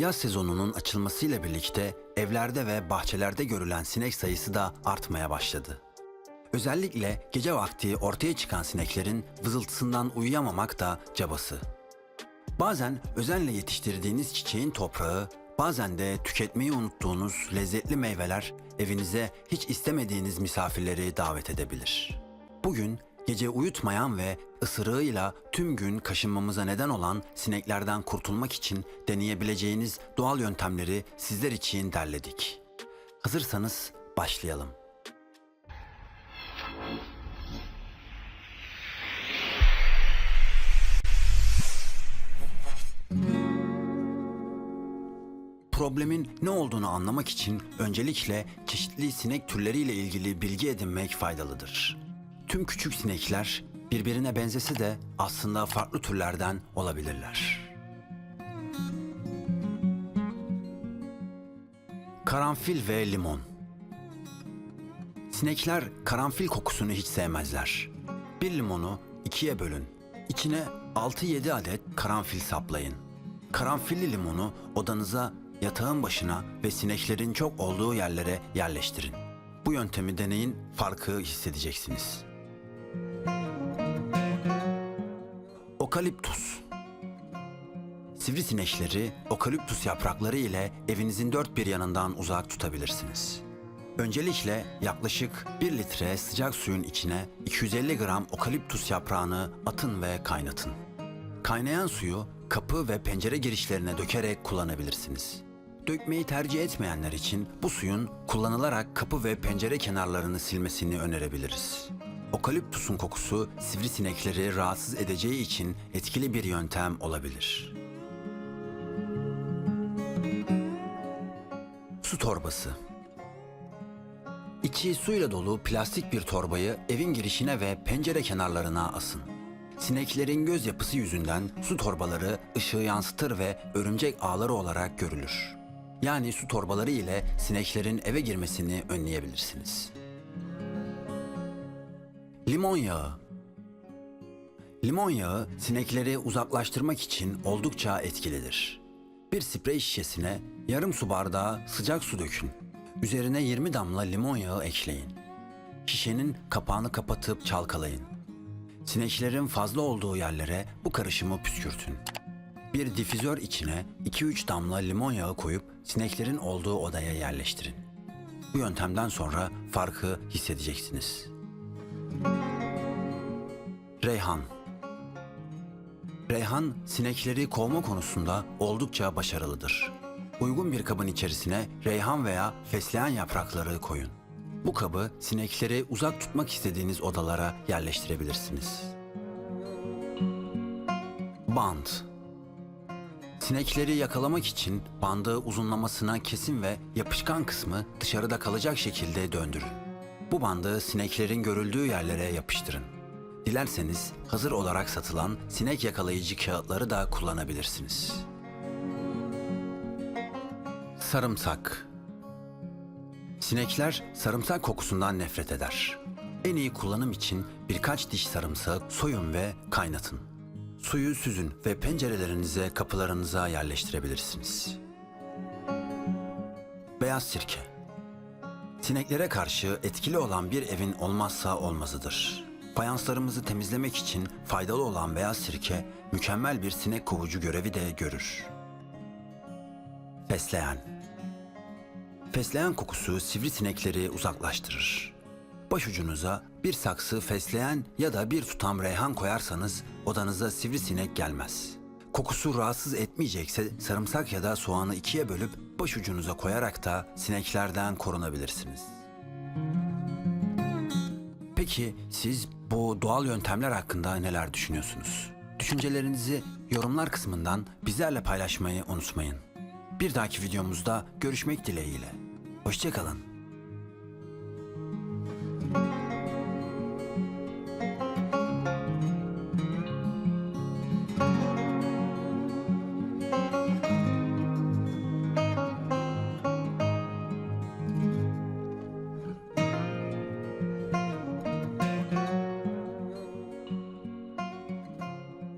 Yaz sezonunun açılmasıyla birlikte evlerde ve bahçelerde görülen sinek sayısı da artmaya başladı. Özellikle gece vakti ortaya çıkan sineklerin vızıltısından uyuyamamak da cabası. Bazen özenle yetiştirdiğiniz çiçeğin toprağı, bazen de tüketmeyi unuttuğunuz lezzetli meyveler evinize hiç istemediğiniz misafirleri davet edebilir. Bugün gece uyutmayan ve ısırığıyla tüm gün kaşınmamıza neden olan sineklerden kurtulmak için deneyebileceğiniz doğal yöntemleri sizler için derledik. Hazırsanız başlayalım. Problemin ne olduğunu anlamak için öncelikle çeşitli sinek türleriyle ilgili bilgi edinmek faydalıdır. Tüm küçük sinekler birbirine benzese de aslında farklı türlerden olabilirler. Karanfil ve limon. Sinekler karanfil kokusunu hiç sevmezler. Bir limonu ikiye bölün. İçine 6-7 adet karanfil saplayın. Karanfilli limonu odanıza, yatağın başına ve sineklerin çok olduğu yerlere yerleştirin. Bu yöntemi deneyin, farkı hissedeceksiniz. Okaliptus Sivrisinekleri okaliptus yaprakları ile evinizin dört bir yanından uzak tutabilirsiniz. Öncelikle yaklaşık 1 litre sıcak suyun içine 250 gram okaliptus yaprağını atın ve kaynatın. Kaynayan suyu kapı ve pencere girişlerine dökerek kullanabilirsiniz. Dökmeyi tercih etmeyenler için bu suyun kullanılarak kapı ve pencere kenarlarını silmesini önerebiliriz. Okaliptusun kokusu sivrisinekleri rahatsız edeceği için etkili bir yöntem olabilir. Su torbası İçi suyla dolu plastik bir torbayı evin girişine ve pencere kenarlarına asın. Sineklerin göz yapısı yüzünden su torbaları ışığı yansıtır ve örümcek ağları olarak görülür. Yani su torbaları ile sineklerin eve girmesini önleyebilirsiniz. Limon yağı Limon yağı sinekleri uzaklaştırmak için oldukça etkilidir. Bir sprey şişesine yarım su bardağı sıcak su dökün. Üzerine 20 damla limon yağı ekleyin. Şişenin kapağını kapatıp çalkalayın. Sineklerin fazla olduğu yerlere bu karışımı püskürtün. Bir difüzör içine 2-3 damla limon yağı koyup sineklerin olduğu odaya yerleştirin. Bu yöntemden sonra farkı hissedeceksiniz. Reyhan Reyhan sinekleri kovma konusunda oldukça başarılıdır. Uygun bir kabın içerisine reyhan veya fesleğen yaprakları koyun. Bu kabı sinekleri uzak tutmak istediğiniz odalara yerleştirebilirsiniz. Band Sinekleri yakalamak için bandı uzunlamasına kesin ve yapışkan kısmı dışarıda kalacak şekilde döndürün. Bu bandı sineklerin görüldüğü yerlere yapıştırın. Dilerseniz hazır olarak satılan sinek yakalayıcı kağıtları da kullanabilirsiniz. Sarımsak Sinekler sarımsak kokusundan nefret eder. En iyi kullanım için birkaç diş sarımsağı soyun ve kaynatın. Suyu süzün ve pencerelerinize, kapılarınıza yerleştirebilirsiniz. Beyaz sirke Sineklere karşı etkili olan bir evin olmazsa olmazıdır. Fayanslarımızı temizlemek için faydalı olan beyaz sirke mükemmel bir sinek kovucu görevi de görür. Fesleğen Fesleğen kokusu sivrisinekleri uzaklaştırır. Başucunuza bir saksı fesleğen ya da bir tutam reyhan koyarsanız odanıza sivrisinek gelmez. Kokusu rahatsız etmeyecekse sarımsak ya da soğanı ikiye bölüp başucunuza koyarak da sineklerden korunabilirsiniz. Peki siz bu doğal yöntemler hakkında neler düşünüyorsunuz? Düşüncelerinizi yorumlar kısmından bizlerle paylaşmayı unutmayın. Bir dahaki videomuzda görüşmek dileğiyle. Hoşçakalın.